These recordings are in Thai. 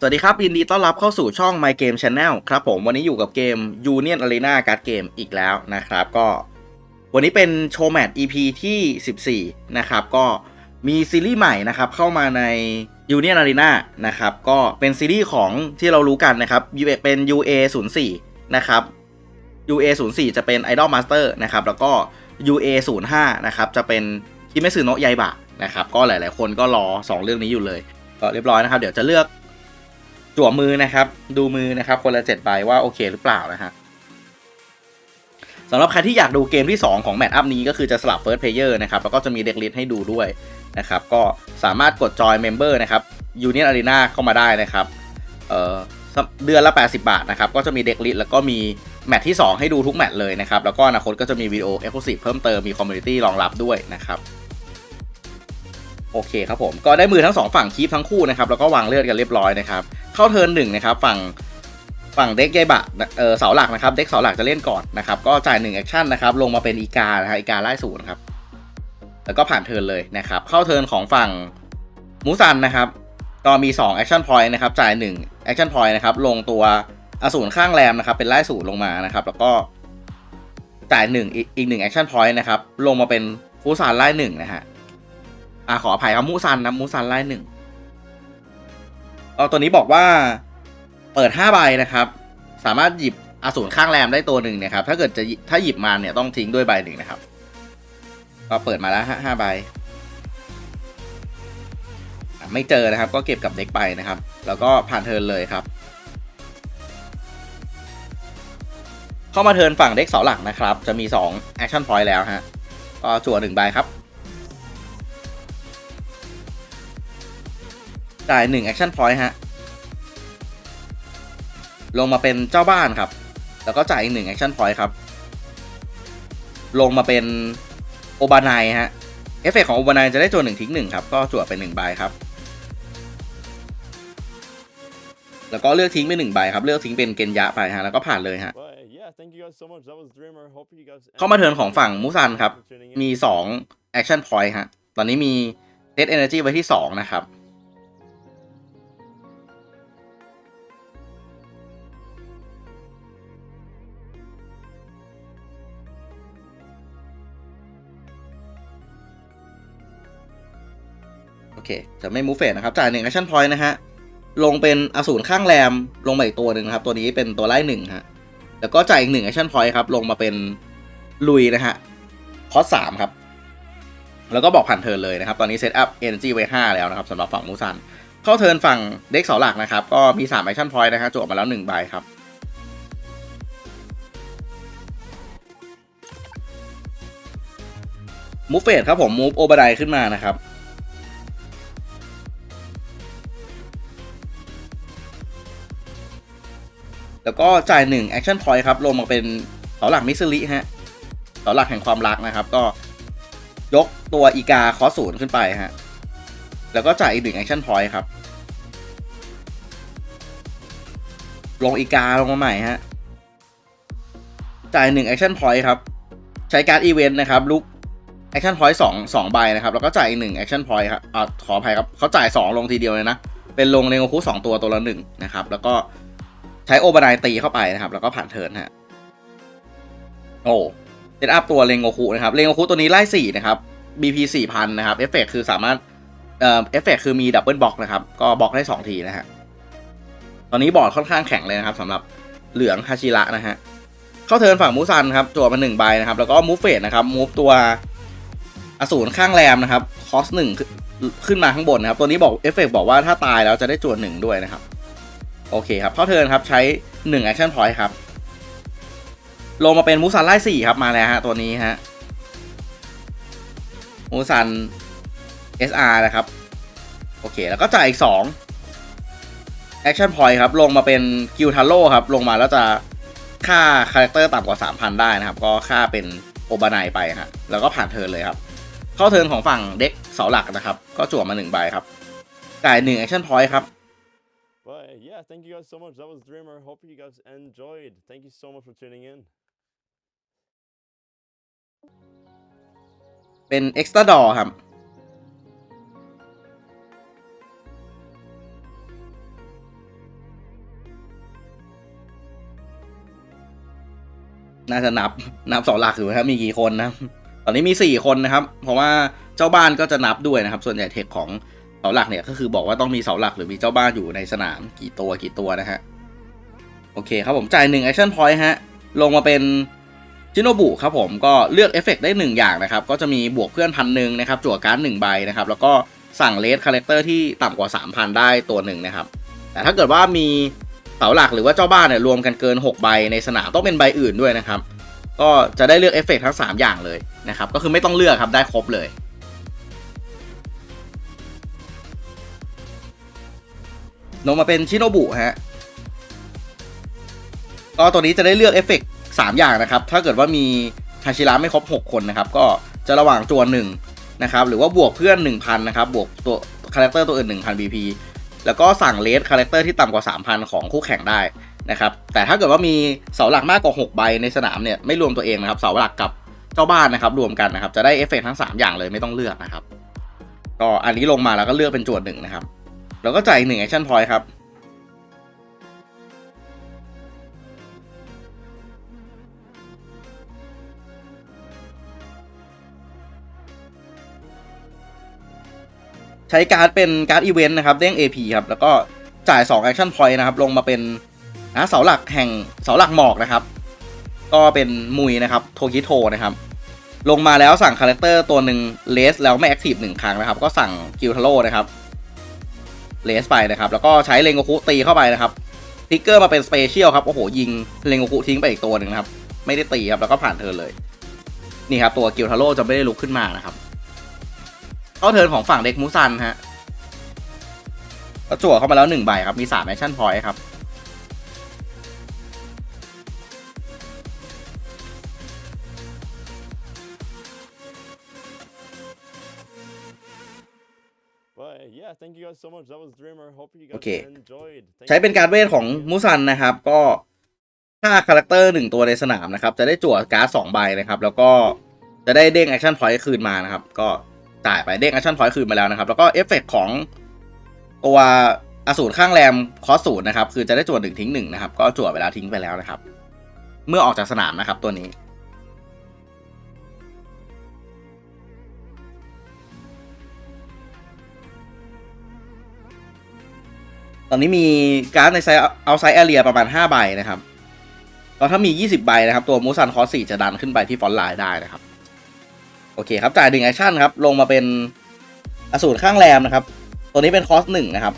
สวัสดีครับ ยินดีต้อนรับเข้าสู่ช่อง My Game Channel ครับผมวันนี้อยู่กับเกม Union Arena Card Game อีกแล้วนะครับ ก็ วันนี้เป็นโชว์แมตช์ EP ที่ 14 นะครับ ก็มีซีรีส์ใหม่นะครับ เข้ามาใน Union Arena นะครับ ก็เป็นซีรีส์ของที่เรารู้กันนะครับ เป็น UA 0 4นะครับ UA 0 4จะเป็น Idol Master นะครับ แล้วก็ UA 0 5นะครับ จะเป็นคิเมสึโนะยายบะนะครับ ก็หลาย ๆ คนก็รอ 2 เรื่องนี้อยู่เลย ก็เรียบร้อยนะครับ เดี๋ยวจะเลือก จั่วมือนะครับ ดูมือนะครับ คนละเจ็ดใบว่าโอเคหรือเปล่านะฮะสำหรับใครที่อยากดูเกมที่ 2 ของแมตช์อัพนี้ก็คือจะสลับ First Player นะครับ แล้วก็จะมีเด็กลิสให้ดูด้วยนะครับ ก็สามารถกดจอยเมมเบอร์นะครับ Union Arena เข้ามาได้นะครับเออเดือนละ 80 บาทนะครับ ก็จะมีเด็กลิสแล้วก็มีแมตช์ที่ 2 ให้ดูทุกแมตช์เลยนะครับ แล้วก็อนาคตก็จะมีวิดีโอ Exclusive เพิ่มเติมมีคอมมูนิตี้รองรับด้วยนะครับ โอเคครับผมก็ได้มือทั้งสองฝั่งคีฟทั้งคู่นะครับแล้วก็วางเลือดกันเรียบร้อยนะครับเข้าเทิร์นหนึ่งนะครับฝั่งฝั่งเด็กยายบะเออเสาหลักนะครับเด็กเสาหลักจะเล่นก่อนนะครับก็จ่ายหนึ่งแอคชั่นนะครับลงมาเป็นอีกานะฮะอีกาไล่ศูนย์ครับแล้วก็ผ่านเทิร์นเลยนะครับเข้าเทิร์นของฝั่งมูซันนะครับก็มี2แอคชั่นพอยต์นะครับจ่าย1แอคชั่นพอยต์นะครับลงตัวอสูรข้างแรมนะครับเป็นไล่ศูนย์ลงมานะครับแล้วก็จ่าย1อีกอีกหนึ่งแอคชั่นพอยต์นะครับลงมาเป็นฟูซานไล่หนึ่งนะฮะ อ่าขออภัยครับมูซันนะมูซันไล่หนึ่งเอาตัวนี้บอกว่าเปิด 5 ใบนะครับ สามารถหยิบอสูรข้างแรมได้ตัวหนึ่งนะครับ ถ้าเกิดจะถ้าหยิบมาเนี่ยต้องทิ้งด้วยใบหนึ่งนะครับ ก็เปิดมาแล้วห้าใบไม่เจอนะครับ ก็เก็บกับเด็กไปนะครับ แล้วก็ผ่านเทิร์นเลยครับ เข้ามาเทิร์นฝั่งเด็กเสาหลักนะครับ จะมี2 action point แล้วฮะก็จั่วหนึ่งใบครับ จ่ายหนึ่ง action point ฮะ ลงมาเป็นเจ้าบ้านครับ แล้วก็จ่ายอีกหนึ่ง action point ครับ ลงมาเป็นโอบานายฮะ เอฟเฟกของโอบานายจะได้จั่วหนึ่งทิ้งหนึ่งครับ ก็จั่วเป็นหนึ่งใบครับ แล้วก็เลือกทิ้งไปหนึ่งใบครับ เลือกทิ้งเป็นเกนยะไปฮะ แล้วก็ผ่านเลยฮะ But yeah, thank you guys so much. That was Dreamer. Hope you guys. เข้ามาเทิร์นของฝั่งมูซันครับ for tuning in. มี2 action point ฮะ ตอนนี้มี set energy ไว้ที่ 2 นะครับ เค จะไม่มูฟเฟสนะครับ จ่ายหนึ่ง action point นะฮะ ลงเป็นอสูรข้างแรม ลงมาอีกตัวหนึ่งครับ ตัวนี้เป็นตัวไล่หนึ่งฮะ แล้วก็จ่ายอีกหนึ่ง action point ครับ ลงมาเป็นลุยนะฮะ คอสสามครับ แล้วก็บอกผ่านเทิร์นเลยนะครับ ตอนนี้เซตอัพ energy ไว้5แล้วนะครับสำหรับฝั่งมูซัน เข้าเทิร์นฝั่งเด็กเสาหลักนะครับ ก็มี3 action point นะฮะจบมาแล้ว1ใบครับมูฟเฟสครับผมมูฟโอบาไดขึ้นมานะครับ แล้วก็จ่าย1 action point ครับลงมาเป็นเสาหลักมิสซิลิฮะเสาหลักแห่งความรักนะครับ ก็ยกตัวอีกาคอศูนย์ขึ้นไปฮะแล้วก็จ่ายอีกหนึ่งแอคชั่นพอยต์ครับ ลงอีกาลงมาใหม่ฮะจ่ายหนึ่งแอคชั่นพอยต์ครับ ใช้การ์ดอีเวนต์นะครับลุกแอคชั่นพอยต์สองสองใบนะครับ แล้วก็จ่ายอีกหนึ่งแอคชั่นพอยต์ครับอ่าขออภัยครับเขาจ่ายสองลงทีเดียวเลยนะเป็นลงเรโงคุสองตัวตัวละหนึ่งนะครับ แล้วก็ ใช้โอบานายตีเข้าไปนะครับ แล้วก็ผ่านเทิร์นฮะ โอ้เซตอัพตัวเรงโงคุนะครับเรงโงคุตัวนี้ไล่สี่นะครับ BP สี่พันนะครับเอฟเฟกคือสามารถเอ่อเอฟเฟกคือมีดับเบิลบล็อกนะครับ ก็บล็อกได้สองทีนะฮะ ตอนนี้บอร์ดค่อนข้างแข็งเลยนะครับสำหรับเหลืองฮาชิระนะฮะ เข้าเทิร์นฝั่งมูซันครับจั่วมาหนึ่งใบนะครับ แล้วก็มูฟเฟสนะครับมูฟตัวอสูรข้างแรมนะครับคอสหนึ่งขึ้นมาข้างบนนะครับ ตัวนี้บอกเอฟเฟกบอกว่าถ้าตายแล้วจะได้จั่วหนึ่งด้วยนะครับ โอเคครับเข้าเทิร์นครับ ใช้หนึ่งแอคชั่นพอยต์ครับ ลงมาเป็นมูซันไล่สี่ครับมาแล้วฮะ ตัวนี้ฮะมูซัน SR นะครับ โอเค แล้วก็จ่ายอีก2 Action Point ครับ ลงมาเป็นกิลทาโร่ครับ ลงมาแล้วจะค่าคาแรคเตอร์ต่ำกว่า 3,000 ได้นะครับ ก็ค่าเป็นโอบานายไปฮะแล้วก็ผ่านเทิร์นเลยครับ เข้าเทิร์นของฝั่งเด็กเสาหลักนะครับ ก็จั่วมา1ใบครับจ่าย1 Action Point ครับ But yeah, thank you guys so much. That was Dreamer. Hope you guys enjoyed. Thank you so much for tuning in. เป็น extra door ครับ น่าจะนับ นับเสาหลักอยู่นะครับมีกี่คนนะ ตอนนี้มี 4 คนนะครับ เพราะว่าเจ้าบ้านก็จะนับด้วยนะครับ ส่วนใหญ่เทคของาหลักเนี่ยก็คือบอกว่าต้องมีเสาหลักหรือมีเจ้าบ้านอยู่ในสนามกี่ตัวกี่ตัวนะฮะ โอเคครับผมจ่ายหนึ่งแอคชั่นพอยต์ฮะ ลงมาเป็นจิโนบุครับผมก็เลือกเอฟเฟกต์ได้หนึ่งอย่างนะครับ ก็จะมีบวกเพื่อนพันหนึ่งนะครับ จั่วการ์ดหนึ่งใบนะครับ แล้วก็สั่งเลสคาแรคเตอร์ที่ต่ำกว่า 3,000 ได้ตัวหนึ่งนะครับ แต่ถ้าเกิดว่ามีเสาหลักหรือว่าเจ้าบ้านเนี่ยรวมกันเกิน 6 ใบในสนามต้องเป็นใบอื่นด้วยนะครับ ก็จะได้เลือกเอฟเฟกต์ทั้ง 3 อย่างเลยนะครับ ก็คือไม่ต้องเลือกครับได้ครบเลย ลงมาเป็นชิโนบุฮะก็ตัวนี้จะได้เลือกเอฟเฟกต์สามอย่างนะครับ ถ้าเกิดว่ามีฮาชิระไม่ครบ 6 คนนะครับ ก็จะระหว่างจวนหนึ่งนะครับ หรือว่าบวกเพื่อน 1,000 นะครับ บวกตัวคาแรคเตอร์ตัวอื่น 1,000 BP แล้วก็สั่งเลสคาแรคเตอร์ที่ต่ำกว่า 3,000 ของคู่แข่งได้นะครับ แต่ถ้าเกิดว่ามีเสาหลักมากกว่า 6 ใบในสนามเนี่ยไม่รวมตัวเองนะครับ เสาหลักกับเจ้าบ้านนะครับ รวมกันนะครับ จะได้เอฟเฟกต์ทั้ง 3 อย่างเลยไม่ต้องเลือกนะครับ ก็อันนี้ลงมาแล้วก็เลือกเป็นจวนหนึ่งนะครับ แล้วก็จ่ายหนึ่งแอคชั่นพอยต์ครับ ใช้การ์ดเป็นการ์ดอีเวนต์นะครับ เด้ง AP ครับ แล้วก็จ่าย2 Action Point นะครับ ลงมาเป็นนะเสาหลักแห่งเสาหลักหมอกนะครับ ก็เป็นมุยนะครับ โทคิโทนะครับลงมาแล้วสั่งคาแรคเตอร์ตัวหนึ่งเลสแล้วไม่แอคทีฟหนึ่งครั้งนะครับ ก็สั่งกิลทาโร่นะครับ เลสไปนะครับ แล้วก็ใช้เลงโกคุตีเข้าไปนะครับทิกเกอร์มาเป็นสเปเชียลครับ โอ้โห ยิงเลงโกคุทิ้งไปอีกตัวหนึ่งนะครับ ไม่ได้ตีครับ แล้วก็ผ่านเธอเลย นี่ครับ ตัวกิลทาโร่จะไม่ได้ลุกขึ้นมานะครับเข้าเทิร์นของฝั่งเด็กมูซันฮะก็จั่วเข้ามาแล้วหนึ่งใบครับ มีสามแอคชั่นพอยต์ครับ guys Okay. enjoyed. Thank ใช้ you เป็นการเวทของมูซันนะครับ ก็ถ้าคาแรคเตอร์หนึ่งตัวในสนามนะครับ จะได้จั่วการ์ดสองใบนะครับ แล้วก็จะได้เด้งแอคชั่นพอยต์คืนมานะครับ ก็จ่ายไปเด้งแอคชั่นพอยต์คืนมาแล้วนะครับ แล้วก็เอฟเฟกต์ของตัวอสูรข้างแรมคอสศูนย์นะครับ คือจะได้จั่วหนึ่งทิ้งหนึ่งนะครับ ก็จั่วไปแล้วทิ้งไปแล้วนะครับ เมื่อออกจากสนามนะครับตัวนี้ ตอนนี้มีการ์ดในไซส์เอาไซส์แอเรียประมาณ 5 ใบนะครับแล้วถ้ามี 20 ใบนะครับ ตัวมูซันคอส4จะดันขึ้นไปที่ฟอนต์ไลน์ได้นะครับ โอเคครับ จ่ายดึงแอคชั่นครับ ลงมาเป็นอสูรข้างแรมนะครับ ตัวนี้เป็นคอสหนึ่งนะครับ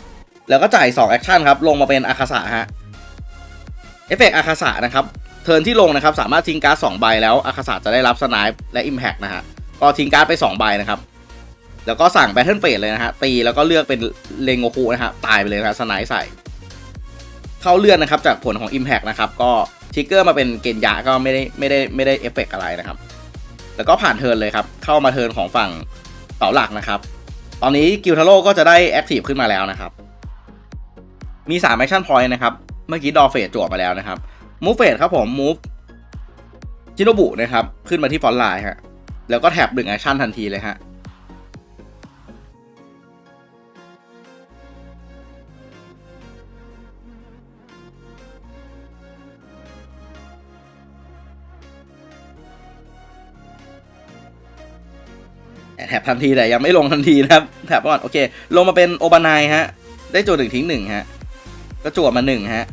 แล้วก็จ่าย2แอคชั่นครับ ลงมาเป็นอาคาสะฮะ เอฟเฟกต์อาคาสะนะครับ เทิร์นที่ลงนะครับ สามารถทิ้งการ์ด2ใบแล้วอาคาสะจะได้รับสไนป์และอิมแพกนะฮะ ก็ทิ้งการ์ดไป 2 ใบนะครับ แล้วก็สั่งแบทเทิลเฟสเลยนะฮะ ตีแล้วก็เลือกเป็นเลงโงคูนะฮะ ตายไปเลยนะสไนใส่ เข้าเลื่อนนะครับจากผลของ Impact นะครับ ก็ทิกเกอร์มาเป็นเกณฑ์ยะก็ไม่ได้ไม่ได้ไม่ได้เอฟเฟกอะไรนะครับ แล้วก็ผ่านเทิร์นเลยครับ เข้ามาเทิร์นของฝั่งเสาหลักนะครับ ตอนนี้กิลทาโร่ก็จะได้แอคทีฟขึ้นมาแล้วนะครับ มี3แอคชั่นพอยต์นะครับ เมื่อกี้ดอเฟสจั่วมาแล้วนะครับ มูฟเฟสครับผมมูฟจิโนบุนะครับ ขึ้นมาที่ฟอนไลน์ฮะ แล้วก็แท็บดึงแอคชั่นทันทีเลยฮะ แถบทันทีแต่ยังไม่ลงทันทีนะครับแถบก่อนโอเค ลงมาเป็นโอบานายฮะ ได้จั่วหนึ่งทิ้งหนึ่งฮะ ก็จั่วมาหนึ่งฮะ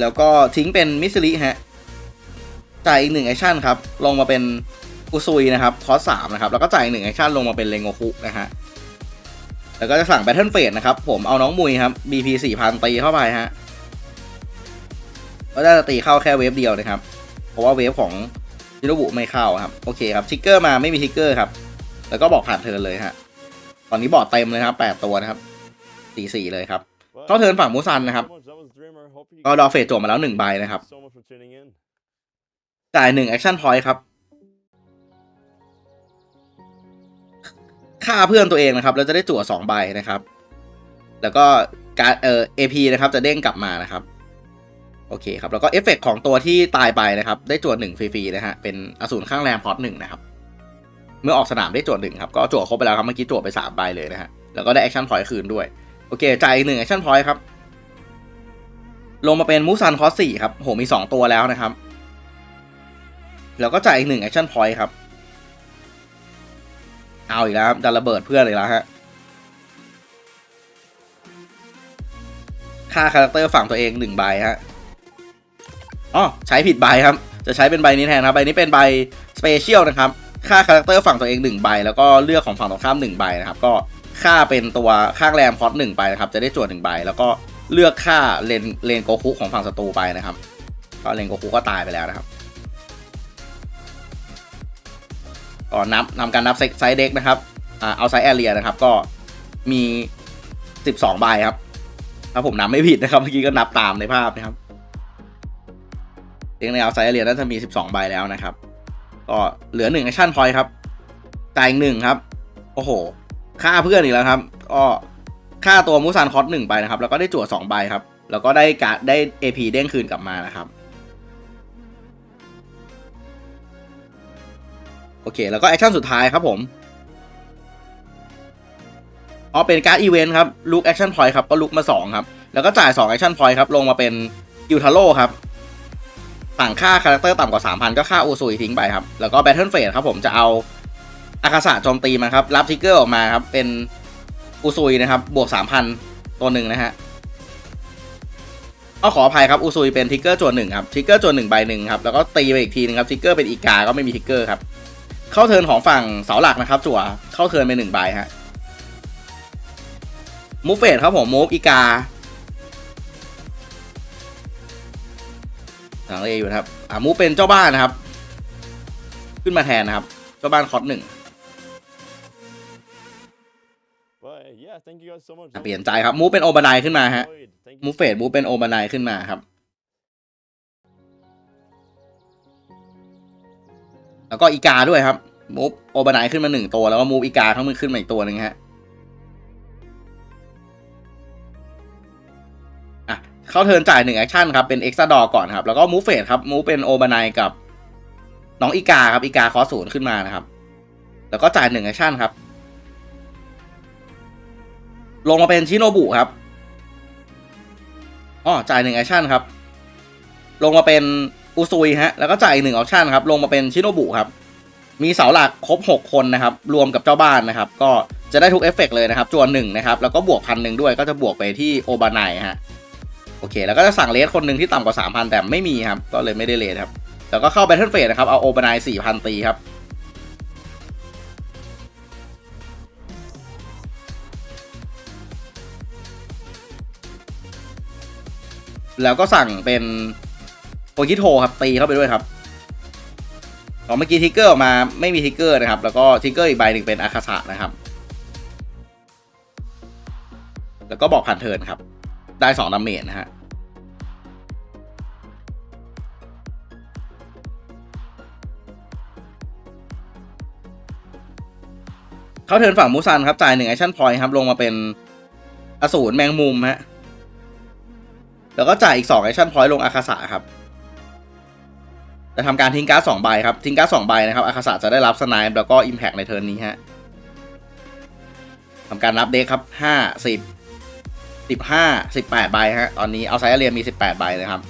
แล้วก็ทิ้งเป็นมิสซิลิฮะ จ่ายอีกหนึ่งแอคชั่นครับ ลงมาเป็นอุซุยนะครับ คอสสามนะครับ แล้วก็จ่ายอีกหนึ่งแอคชั่นลงมาเป็นเลงโงคุนะฮะ แล้วก็จะสั่งแบทเทิลเฟสนะครับ ผมเอาน้องมุยครับ BP 4,000ตีเข้าไปฮะ ก็ได้จะตีเข้าแค่เวฟเดียวนะครับ เพราะว่าเวฟของจิโนบุไม่เข้าครับ โอเคครับทิกเกอร์มาไม่มีทิกเกอร์ครับ แล้วก็บอกผ่านเทิร์นเลยฮะ ตอนนี้บอดเต็มเลยครับ8ตัวนะครับสี่สี่เลยครับเข้าเทิร์นฝั่งมูซันนะครับก็ดอเฟสจวมาแล้วหนึ่งใบนะครับจ่ายหนึ่งแอคชั่นพอยต์ครับ ฆ่าเพื่อนตัวเองนะครับแล้วจะได้จั่วสองใบนะครับ แล้วก็การเอ่อ AP นะครับจะเด้งกลับมานะครับ โอเคครับ แล้วก็เอฟเฟกต์ของตัวที่ตายไปนะครับ ได้จั่วหนึ่งฟรีๆนะฮะเป็นอสูรข้างแรมพอตหนึ่งนะครับ เมื่อออกสนามได้จทย์หนึ่งครับก็จทย์ครบไปแล้วครับเมื่อกี้จทย์ไปสามใบเลยนะฮะแล้วก็ได้แอคชั่นพอยต์คืนด้วยโอเคจ่ายอีกหนึ่งแอคชั่นพอยต์ครับ ลงมาเป็นมูซันคอสสี่ครับโหมีสองตัวแล้วนะครับ แล้วก็จ่ายอีกหนึ่งแอคชั่นพอยต์ครับ เอาอีกแล้วดันระเบิดเพื่อนเลยแล้วฮะค่าคาแรคเตอร์ฝั่งตัวเองหนึ่งใบฮะอ๋อใช้ผิดใบครับ จะใช้เป็นใบนี้แทนครับ ใบนี้เป็นใบสเปเชียลนะครับ ค่าคาแรคเตอร์ฝั่งตัวเองหนึ่งใบ แล้วก็เลือกของฝั่งตรงข้ามหนึ่งใบนะครับ ก็ค่าเป็นตัวข้างแรมคอสหนึ่งใบนะครับ จะได้จวดหนึ่งใบ แล้วก็เลือกค่าเลนเลนโกคุของฝั่งศัตรูไปนะครับ ก็เลนโกคุก็ตายไปแล้วนะครับ ก็นับนำการนับไซส์เด็กนะครับอ่าเอาไซส์แอเรียนะครับ ก็มี 12ใบครับ ถ้าผมนับไม่ผิดนะครับ เมื่อกี้ก็นับตามในภาพนะครับเรียงในเอาไซส์แอเรียน่าจะมี 12ใบแล้วนะครับ ก็เหลือ1แอคชั่นพอยต์ครับจ่ายอีกหนึ่งครับ โอ้โห ค่าเพื่อนอีกแล้วครับ ก็ค่าตัวมูซานคอสหนึ่งไปนะครับ แล้วก็ได้จั่วสองใบครับ แล้วก็ได้การได้ AP เด้งคืนกลับมานะครับ โอเค แล้วก็แอคชั่นสุดท้ายครับผมอ๋อเป็นการ์ดอีเวนต์ครับลุกแอคชั่นพอยต์ครับก็ลุกมา2ครับแล้วก็จ่าย2แอคชั่นพอยต์ครับลงมาเป็นกิวทาโร่ครับต่างค่าคาแรคเตอร์ต่ำกว่า 3,000 ก็ค่าอูซุยทิ้งไปครับ แล้วก็แบทเทิลเฟสครับผมจะเอาอากาศะโจมตีมาครับรับทิกเกอร์ออกมาครับ เป็นอูซุยนะครับ บวก 3,000 ตัวหนึ่งนะฮะก็ขออภัยครับอูซุยเป็นทิกเกอร์จวนหนึ่งครับทิกเกอร์จวนหนึ่งใบหนึ่งครับแล้วก็ตีไปอีกทีหนึงครับทิกเกอร์เป็นอีกาก็ไม่มีทิกเกอร์ครับ เข้าเทิร์นของฝั่งเสาหลักนะครับ จั่วเข้าเทิร์นไปหนึ่งใบฮะมูฟเฟสครับผมมูฟอีกาหลังเลอยู่นะครับ อ่ามูฟเป็นเจ้าบ้านนะครับ ขึ้นมาแทนนะครับ เจ้าบ้านคอสหนึ่ง But yeah, thank you guys so much. อะ That เปลี่ยน was ใจครับ มูฟเป็นโอบานายขึ้นมาฮะ enjoyed. Thank you มูฟเฟสมูฟเป็นโอบานายขึ้นมาครับ แล้วก็อีกาด้วยครับมูฟโอบานายขึ้นมาหนึ่งตัวแล้วก็มูฟอีกาข้างมือขึ้นมาอีกตัวหนึ่งฮะอะเข้าเทิร์นจ่ายหนึ่งแอคชั่นครับเป็นเอ็กซ์ดอก่อนครับ แล้วก็มูฟเฟสครับมูฟเป็นโอบานายกับน้องอีกาครับอีกาคอศูนย์ขึ้นมานะครับ แล้วก็จ่ายหนึ่งแอคชั่นครับ ลงมาเป็นชิโนบุครับอ๋อจ่ายหนึ่งแอคชั่นครับ ลงมาเป็น อุซุยฮะแล้วก็จ่ายอีกหนึ่งออปชั่นครับลงมาเป็นชิโนบุครับมีเสาหลักครบ 6 คนนะครับรวมกับเจ้าบ้านนะครับก็จะได้ทุกเอฟเฟกต์เลยนะครับจวนหนึ่งนะครับแล้วก็บวกพันหนึ่งด้วยก็จะบวกไปที่โอบานายฮะโอเค แล้วก็จะสั่งเลสคนหนึ่งที่ต่ำกว่า 3,000 แต่ไม่มีครับ ก็เลยไม่ได้เลสครับ แล้วก็เข้าแบทเทิลเฟสนะครับ เอาโอบานาย4,000 ตีครับ แล้วก็สั่งเป็น โปกิโทครับตีเข้าไปด้วยครับตอนเมื่อกี้ทิกเกอร์ออกมาไม่มีทิกเกอร์นะครับ แล้วก็ทิกเกอร์อีกใบหนึ่งเป็นอาคาสะนะครับ แล้วก็บอกผ่านเทิร์นครับ ได้สองดาเมจนะฮะเขาเทิร์นฝั่งมูซันครับ จ่ายหนึ่งแอคชั่นพอยต์ครับ ลงมาเป็นอสูรแมงมุมฮะแล้วก็จ่ายอีก2 action point ลงอาคาสะครับ จะทำการทิ้งการ์ดสองใบครับ ทิ้งการ์ดสองใบนะครับอาคาสะจะได้รับสไนป์แล้วก็ impact ในเทิร์นนี้ฮะทำการนับเด็กครับห้าสิบสิบห้าสิบแปดใบฮะ ตอนนี้เอาไซเรียมีสิบแปดใบนะครับ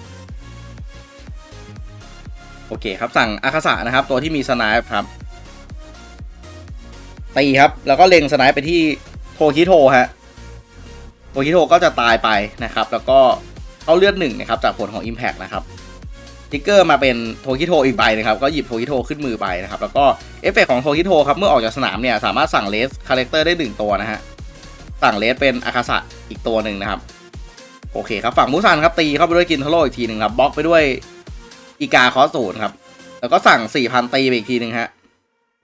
โอเคครับ สั่งอาคาสะนะครับ ตัวที่มีสไนป์ครับ ตีครับ แล้วก็เล็งสไนป์ไปที่โทคิโทฮะ โทคิโทก็จะตายไปนะครับ แล้วก็เขาเลือดหนึ่งนะครับ จากผลของ Impact นะครับ ทิกเกอร์มาเป็นโทคิโทอีกใบนะครับ ก็หยิบโทคิโทขึ้นมือไปนะครับ แล้วก็เอฟเฟกของโทคิโทครับ เมื่อออกจากสนามเนี่ย สามารถสั่งเลสคาแรคเตอร์ได้หนึ่งตัวนะฮะ สั่งเลสเป็นอาคาสะอีกตัวหนึ่งนะครับ โอเคครับ ฝั่งมูซันครับ ตีเข้าไปด้วยกินทาโร่อีกทีหนึ่งครับบล็อกไปด้วยอีกาคอสศูนย์ครับ แล้วก็สั่งสี่พันตีไปอีกทีหนึ่งฮะ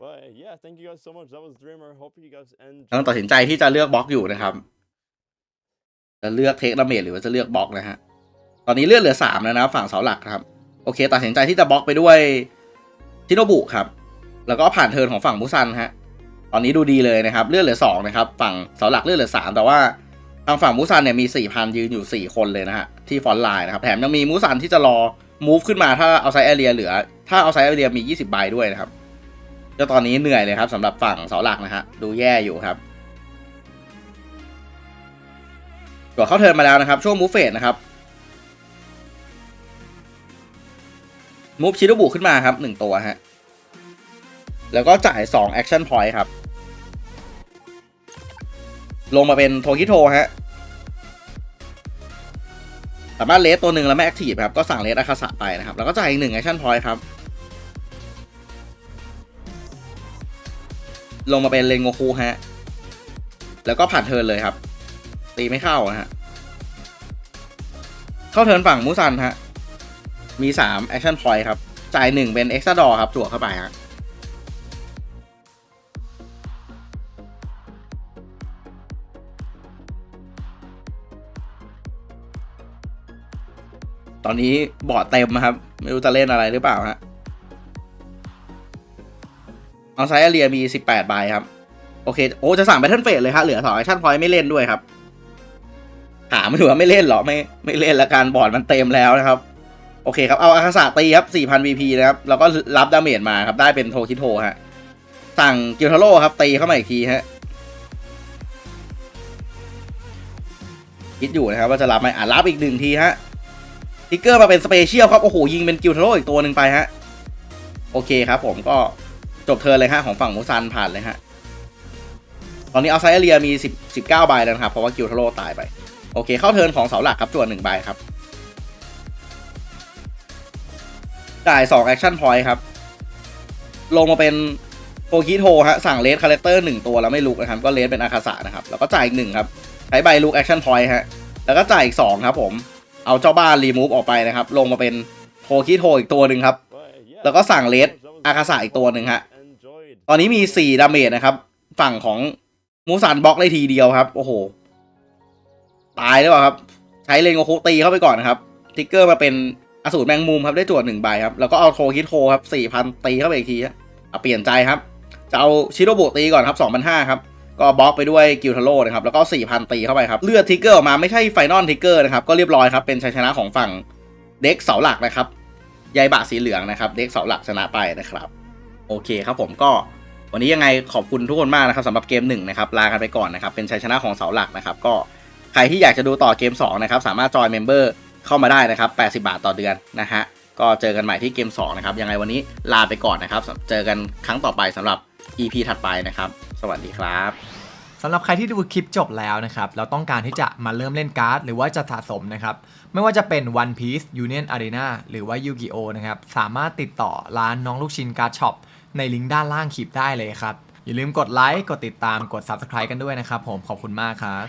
But yeah, thank you guys so much. That was Dreamer. Hope you guys กำลังตัด enjoyed. สินใจที่จะเลือกบล็อกอยู่นะครับ จะเลือกเทคดาเมจหรือว่าจะเลือกบล็อกนะฮะ ตอนนี้เลือดเหลือสามแล้วนะครับฝั่งเสาหลักครับ โอเคตัดสินใจที่จะบล็อกไปด้วยชิโนบุครับ แล้วก็ผ่านเทิร์นของฝั่งมุซันฮะตอนนี้ดูดีเลยนะครับ เลือดเหลือสองนะครับ ฝั่งเสาหลักเลือดเหลือสามแต่ว่าทางฝั่งมุซันเนี่ยมีสี่พันยืนอยู่สี่คนเลยนะฮะ ที่ฟอนไลน์นะครับ แถมยังมีมุซันที่จะรอมูฟขึ้นมาถ้าเอาไซแอเรียเหลือ ถ้าเอาไซแอเรียมียี่สิบใบด้วยนะครับก็ตอนนี้เหนื่อยเลยครับสำหรับฝั่งเสาหลักนะฮะ ดูแย่อยู่ครับกดเข้าเทิร์นมาแล้วนะครับ ช่วงมูฟเฟสนะครับ มูฟชิโดบุขึ้นมาครับหนึ่งตัวฮะ แล้วก็จ่ายสองแอคชั่นพอยต์ครับ ลงมาเป็นโทคิโทฮะ สามารถเลสตัวหนึ่งแล้วไม่แอคทีฟครับ ก็สั่งเลสอาคาสะไปนะครับ แล้วก็จ่ายอีกหนึ่งแอคชั่นพอยต์ครับ ลงมาเป็นเลนโงคูฮะ แล้วก็ผ่านเทิร์นเลยครับ ตีไม่เข้าฮะ เข้าเทิร์นฝั่งมูซันฮะ มี3 action point ครับ จ่าย 1 เป็น extra door ครับจั่วเข้าไปฮะตอนนี้บอดเต็มครับ ไม่รู้จะเล่นอะไรหรือเปล่าฮะเอาไซส์เรียมี 18 ใบครับ โอเค โอ้ จะสั่งแบทเทิลเฟสเลยครับเหลือ2 action point ไม่เล่นด้วยครับถามไม่ถือว่าไม่เล่นหรอ ไม่ไม่เล่นละกันบอร์ดมันเต็มแล้วนะครับ โอเคครับ เอาอาคาสะตีครับ 4,000 VP นะครับ แล้วก็รับดาเมจมาครับ ได้เป็นโทคิโทฮะ สั่งกิลทาโร่ครับ ตีเข้ามาอีกทีฮะ คิดอยู่นะครับว่าจะรับไหมอะรับอีกหนึ่งทีฮะ ทิกเกอร์มาเป็นสเปเชียลครับ โอ้โห ยิงเป็นกิลทาโร่อีกตัวหนึ่งไปฮะ โอเคครับผมก็จบเทิร์นเลยฮะของฝั่งมูซันผ่านเลยฮะ ตอนนี้เอาไซเรียมี10 19ใบแล้วนะครับ เพราะว่ากิลทาโร่ตายไป โอเค เข้าเทิร์นของเสาหลักครับจวนหนึ่งใบครับ จ่าย 2 action point ครับ ลงมาเป็นโปคิโทฮะ สั่งเลสคาแรคเตอร์หนึ่งตัวแล้วไม่ลุกนะครับ ก็เลสเป็นอาคาสะนะครับ แล้วก็จ่ายอีกหนึ่งครับ ใช้ใบลุกแอคชั่นพอยต์ฮะ แล้วก็จ่ายอีกสองครับผม เอาเจ้าบ้านรีมูฟออกไปนะครับ ลงมาเป็นโทคิโทอีกตัวหนึ่งครับ แล้วก็สั่งเลสอาคาสะอีกตัวหนึ่งฮะ ตอนนี้มี4ดาเมจนะครับ ฝั่งของมูซันบล็อกได้ทีเดียวครับ โอ้โห ตายหรือเปล่าครับ ใช้เลนโกคุตีเข้าไปก่อนนะครับ ทิกเกอร์มาเป็น อสูรแมงมุมครับได้จวดหนึ่งใบครับ แล้วก็เอาโทคิโทครับสี่พันตีเข้าไปอีกทีฮะเอาเปลี่ยนใจครับ จะเอาชิโรบุตีก่อนครับสองพันห้าครับ ก็บล็อกไปด้วยกิลทาโร่นะครับ แล้วก็สี่พันตีเข้าไปครับ เลือดทิกเกอร์ออกมาไม่ใช่ไฟนอลทิกเกอร์นะครับ ก็เรียบร้อยครับ เป็นชัยชนะของฝั่งเด็กเสาหลักนะครับ ยายบะสีเหลืองนะครับ เด็กเสาหลักชนะไปนะครับ โอเคครับผมก็วันนี้ยังไงขอบคุณทุกคนมากนะครับสำหรับเกมหนึ่งนะครับลากันไปก่อนนะครับเป็นชัยชนะของเสาหลักนะครับก็ใครที่อยากจะดูต่อเกม2นะครับสามารถจอยเมมเบอร์ เข้ามาได้นะครับ 80 บาทต่อเดือนนะฮะก็เจอกันใหม่ที่เกม 2 นะครับ ยังไงวันนี้ลาไปก่อนนะครับ เจอกันครั้งต่อไปสำหรับ EP ถัดไปนะครับ สวัสดีครับสำหรับใครที่ดูคลิปจบแล้วนะครับ เราต้องการที่จะมาเริ่มเล่นการ์ด หรือว่าจะสะสมนะครับ ไม่ว่าจะเป็น One Piece Union Arena หรือว่า Yu-Gi-Oh นะครับ สามารถติดต่อร้านน้องลูกชิ้นการ์ดช็อปในลิงก์ด้านล่างคลิปได้เลยครับ อย่าลืมกดไลค์ กดติดตาม กด Subscribe กันด้วยนะครับผม ขอบคุณมากครับ